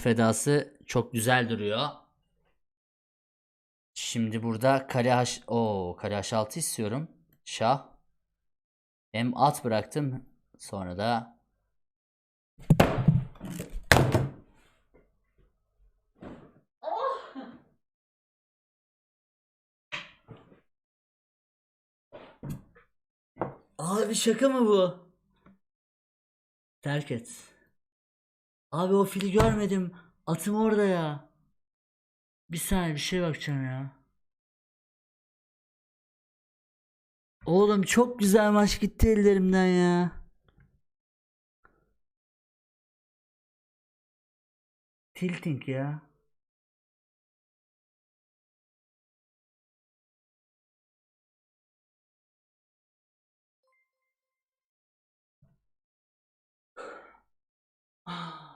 fedası çok güzel duruyor. Şimdi burada kale H... Oo, kale H6 istiyorum. Şah. Hem at bıraktım. Sonra da Abi şaka mı bu? Terk et. Abi o fili görmedim. Atım orada ya. Bir saniye bir şey bakacağım ya. Oğlum çok güzel maç gitti ellerimden ya. Tilting ya. Ah.